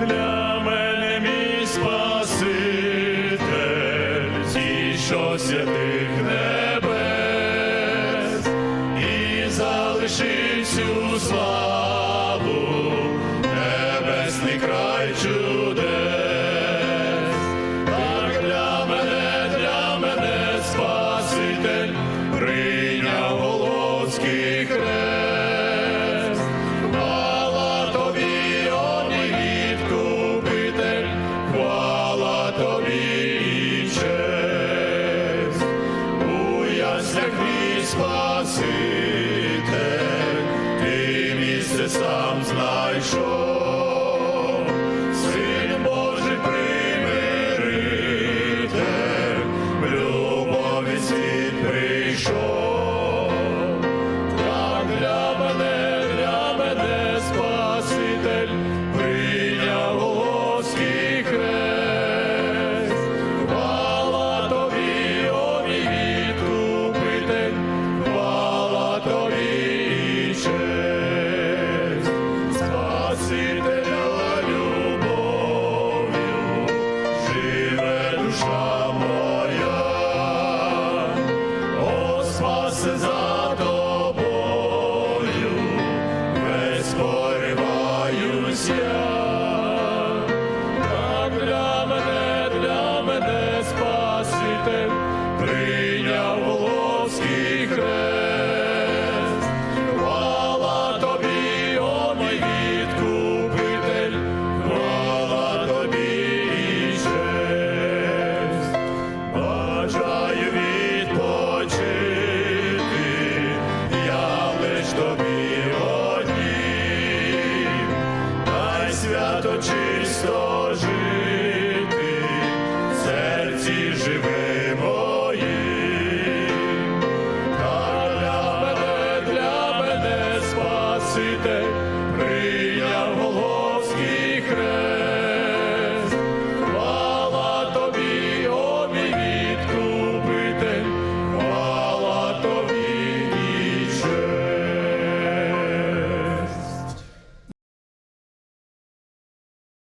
для мене мій Спаситель, що святих небес, і залишив всю славу, небесний край чудовий. Спаситель, ти місце сам знайшов. душа моя, о спаси за тобою, весь пориваюся. See city.